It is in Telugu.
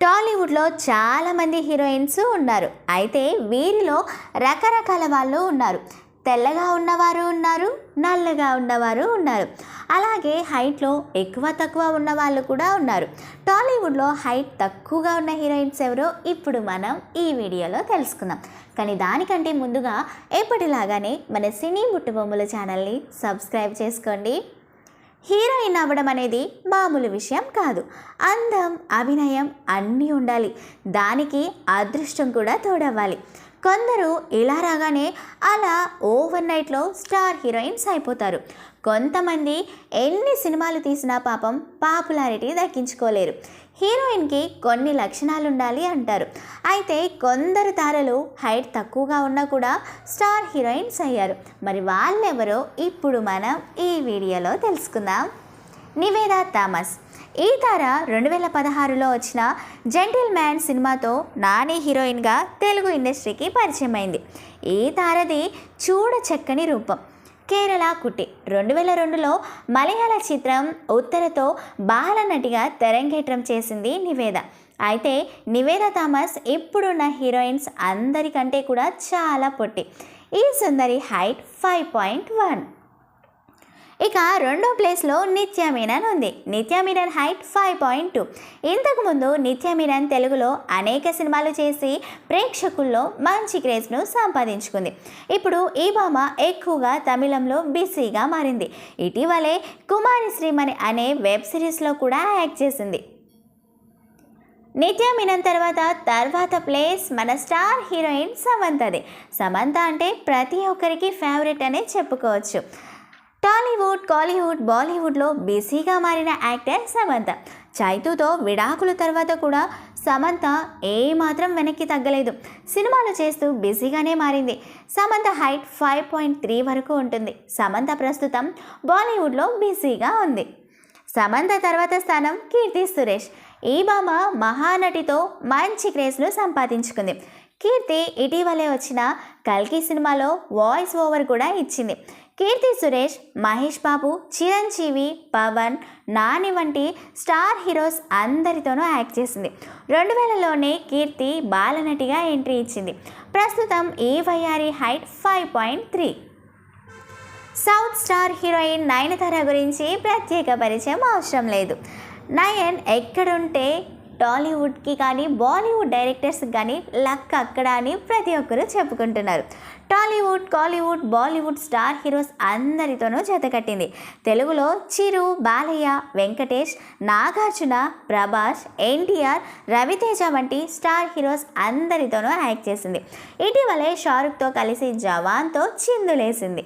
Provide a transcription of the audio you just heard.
టాలీవుడ్లో చాలామంది హీరోయిన్స్ ఉన్నారు. అయితే వీరిలో రకరకాల వాళ్ళు ఉన్నారు. తెల్లగా ఉన్నవారు ఉన్నారు నల్లగా ఉన్నవారు ఉన్నారు. అలాగే హైట్లో ఎక్కువ తక్కువ ఉన్న వాళ్ళు కూడా ఉన్నారు. టాలీవుడ్లో హైట్ తక్కువగా ఉన్న హీరోయిన్స్ ఎవరో ఇప్పుడు మనం ఈ వీడియోలో తెలుసుకుందాం. కానీ దానికంటే ముందుగా ఎప్పటిలాగానే మన సినీ బుట్టబొమ్మల ఛానల్ని సబ్స్క్రైబ్ చేసుకోండి. హీరోయిన్ అవ్వడం అనేది మామూలు విషయం కాదు. అందం అభినయం అన్నీ ఉండాలి. దానికి అదృష్టం కూడా తోడవ్వాలి. కొందరు ఇలా రాగానే అలా ఓవర్ నైట్లో స్టార్ హీరోయిన్స్ అయిపోతారు. కొంతమంది ఎన్ని సినిమాలు తీసినా పాపం పాపులారిటీ దక్కించుకోలేరు. హీరోయిన్కి కొన్ని లక్షణాలు ఉండాలి అంటారు. అయితే కొందరు తారలు హైట్ తక్కువగా ఉన్నా కూడా స్టార్ హీరోయిన్స్ అయ్యారు. మరి వాళ్ళెవరో ఇప్పుడు మనం ఈ వీడియోలో తెలుసుకుందాం. నివేదా థామస్. ఈ తార రెండు వేల పదహారులో వచ్చిన జెంటిల్ మ్యాన్ సినిమాతో నాని హీరోయిన్గా తెలుగు ఇండస్ట్రీకి పరిచయం అయింది ఈ తారది చూడ చక్కని రూపం. కేరళ కుట్టి. రెండు వేల రెండులో మలయాళ చిత్రం ఉత్తరతో బాల నటిగా తెరంగేట్రం చేసింది నివేద. అయితే నివేద థామస్ ఇప్పుడున్న హీరోయిన్స్ అందరికంటే కూడా చాలా పొట్టి. ఈ సుందరి హైట్ ఫైవ్ పాయింట్ వన్. ఇక రెండో ప్లేస్లో నిత్యా మీనన్ ఉంది. Nithya Menen height five point two. ఇంతకుముందు నిత్యా మీనన్ తెలుగులో అనేక సినిమాలు చేసి ప్రేక్షకుల్లో మంచి క్రేజ్ను సంపాదించుకుంది. ఇప్పుడు ఈ భామ ఎక్కువగా తమిళంలో బిజీగా మారింది. ఇటీవలే కుమారి శ్రీమణి అనే వెబ్ సిరీస్లో కూడా యాక్ట్ చేసింది. నిత్యా మీనన్ తర్వాత తర్వాత ప్లేస్ మన స్టార్ హీరోయిన్ సమంతది. సమంత అంటే ప్రతి ఒక్కరికి ఫేవరెట్ అనే చెప్పుకోవచ్చు. టాలీవుడ్ కాలీవుడ్ బాలీవుడ్లో బిజీగా మారిన యాక్టర్ సమంత. చైతుతో విడాకుల తర్వాత కూడా సమంత ఏమాత్రం వెనక్కి తగ్గలేదు. సినిమాలు చేస్తూ బిజీగానే మారింది. Samantha height five point three వరకు ఉంటుంది. సమంత ప్రస్తుతం బాలీవుడ్లో బిజీగా ఉంది. సమంత తర్వాత స్థానం కీర్తి సురేష్. ఈ భామ మహానటితో మంచి క్రేజ్ను సంపాదించుకుంది. కీర్తి ఇటీవలే వచ్చిన కల్కి సినిమాలో వాయిస్ ఓవర్ కూడా ఇచ్చింది. కీర్తి సురేష్ మహేష్ బాబు చిరంజీవి పవన్ నాని వంటి స్టార్ హీరోస్ అందరితోనూ యాక్ట్ చేసింది. రెండు వేలలోనే కీర్తి బాలనటిగా ఎంట్రీ ఇచ్చింది. ప్రస్తుతం ఈ height five point three. South star heroine Nayanthara గురించి ప్రత్యేక పరిచయం అవసరం లేదు. నయన్ ఎక్కడుంటే టాలీవుడ్కి కానీ బాలీవుడ్ డైరెక్టర్స్కి కానీ లక్ అక్కడ అని ప్రతి ఒక్కరూ చెప్పుకుంటున్నారు. Tollywood Kollywood Bollywood star heroes అందరితోనూ జతకట్టింది తెలుగులో చిరు బాలయ్య వెంకటేష్ నాగార్జున ప్రభాస్ ఎన్టీఆర్ రవితేజ వంటి స్టార్ హీరోస్ అందరితోనూ యాక్ట్ చేసింది. ఇటీవలే షారుఖ్తో కలిసి జవాన్తో చిందులేసింది.